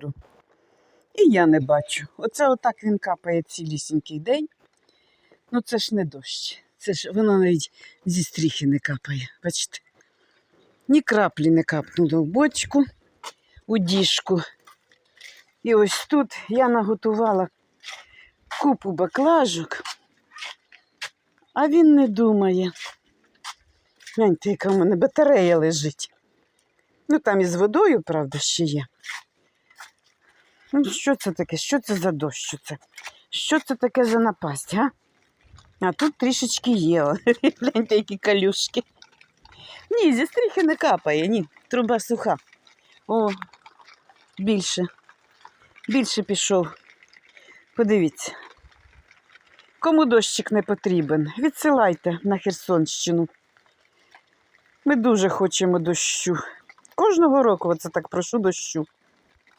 вітру. І я не бачу. Оце отак він капає цілісінький день. Ну це ж не дощ. Це ж воно навіть зі стріхи не капає. Бачите? Ні краплі не капнуло в бочку, у діжку. І ось тут я наготувала купу баклажок, а він не думає. Гляньте, яка в мене батарея лежить. Ну, там із водою, правда, ще є. Ну, що це таке? Що це за дощ? Що це? Що це таке за напасть, а? А тут трішечки є. Гляньте, які калюшки. Ні, зі стріхи не капає, ні, труба суха. О, більше. Більше пішов. Подивіться. Кому дощик не потрібен, відсилайте на Херсонщину. Ми дуже хочемо дощу. Кожного року оце так прошу дощу.